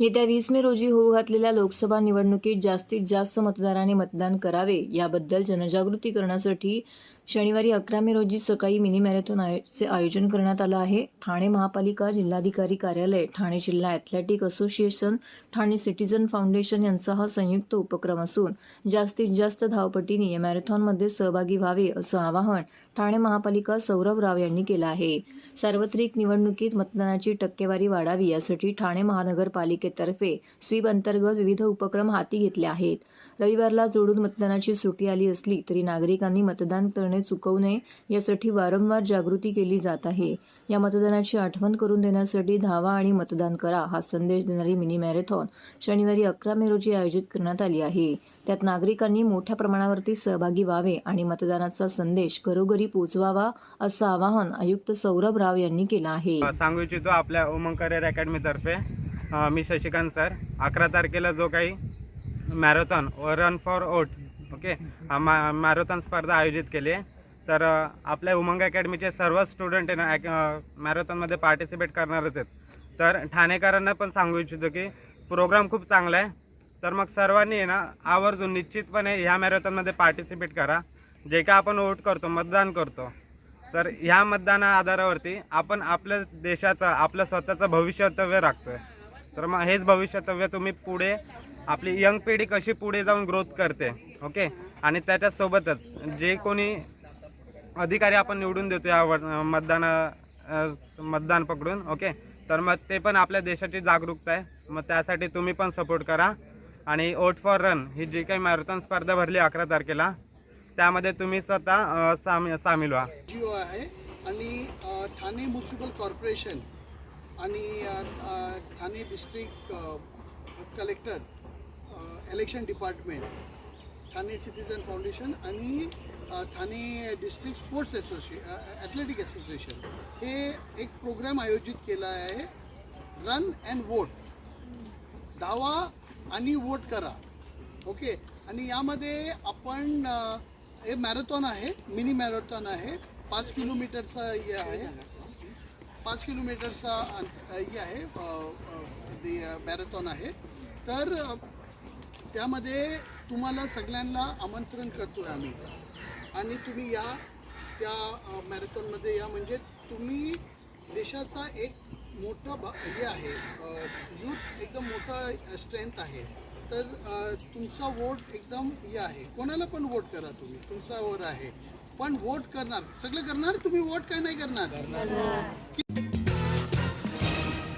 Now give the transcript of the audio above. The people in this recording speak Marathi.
येत्या वीस मे रोजी होऊ घातलेल्या लोकसभा निवडणुकीत जास्तीत जास्त मतदारांनी मतदान करावे याबद्दल जनजागृती करण्यासाठी शनिवारी अकरा मे रोजी सकाळी मिनी मॅरेथॉन आयोचे आयोजन करण्यात आलं आहे. ठाणे महापालिका जिल्हाधिकारी कार्यालय ठाणे जिल्हा athletic association Thane citizen foundation यांचा हा संयुक्त उपक्रम असून जास्तीत जास्त धावपटींनी या मॅरेथॉनमध्ये सहभागी व्हावे असं आवाहन ठाणे महापालिका सौरभ राव यांनी केलं आहे. सार्वत्रिक निवडणुकीत मतदानाची टक्केवारी वाढावी यासाठी ठाणे महानगरपालिकेतर्फे स्वीप अंतर्गत विविध उपक्रम हाती घेतले आहेत. रविवारला जोडून मतदानाची सुटी आली असली तरी नागरिकांनी मतदान करणे चुकवू नये यासाठी वारंवार जागृती केली जात आहे. या मतदानाची आठवण करून देण्यासाठी धावा आणि मतदान करा हा संदेश देणारी मिनी मॅरेथॉन शनिवारी अकरा मे रोजी आयोजित करण्यात आली आहे. त्यात नागरिकांनी मोठ्या प्रमाणावरती सहभागी व्हावे आणि मतदानाचा संदेश घरोघरी पोहोचवावा असं आवाहन आयुक्त सौरभ राव यांनी केलं आहे. सांगू इच्छितो आपल्या उमंग करिअर अकॅडमीतर्फे मी शशिकांत सर. अकरा तारखेला जो काही marathon run for vote okay? मा मॅरेथॉन स्पर्धा आयोजित केली. तर आपल्या उमंग अकॅडमीचे सर्व स्टुडंट आहे ना मॅरेथॉनमध्ये पार्टिसिपेट करणारच आहेत. तर ठाणेकरांना पण सांगू इच्छितो की प्रोग्राम खूप चांगला आहे. तर मग सर्वांनी आहे ना आवर्जून निश्चितपणे ह्या मॅरेथॉनमध्ये पार्टिसिपेट करा. जे काय आपण वोट करतो मतदान करतो. तर ह्या मतदाना आधारावरती आपण आपल्या देशाचं आपलं स्वतःचं भविष्यतव्य राखतो आहे तर मग हेच भविष्यतव्य तुम्ही पुढे आपली यंग पिढी कशी पुढे जाऊन ग्रोथ करते ओके? आणि त्याच्यासोबतच जे कोणी अधिकारी आपण निवडून देतो या मतदान मतदान पकडून ओके? तर मग ते पण आपल्या देशाची जागरूकता आहे. मग त्यासाठी तुम्ही पण सपोर्ट करा. आणि ओट फॉर रन ही जी काही मॅरेथॉन स्पर्धा भरली अकरा तारखेला त्यामध्ये तुम्ही स्वतः सामी सामील व्हा. जिओ आहे आणि ठाणे म्युन्सिपल कॉर्पोरेशन आणि Thane district collector election department Thane citizen foundation आणि ठाणे डिस्ट्रिक्ट स्पोर्ट्स असोसिए ॲथलेटिक असोसिएशन हे एक प्रोग्राम आयोजित केला आहे. रन अँड वोट धावा आणि वोट करा. ओके आणि यामध्ये आपण हे मॅरेथॉन आहे मिनी मॅरेथॉन आहे. पाच किलोमीटरचा हे आहे. पाच किलोमीटरचा हे आहे मॅरेथॉन आहे. तर त्यामध्ये तुम्हाला सगळ्यांना आमंत्रण करतोय आम्ही. आणि तुम्ही या त्या मॅरेथॉनमध्ये या. म्हणजे तुम्ही देशाचा एक मोठा भा हे आहे यूथ एकदम मोठा स्ट्रेंथ आहे. तर तुमचा वोट एकदम हे आहे. कोणाला पण वोट करा तुम्ही. तुमचा वर आहे. पण वोट करणार. सगळं करणार? तुम्ही वोट काय नाही करणार?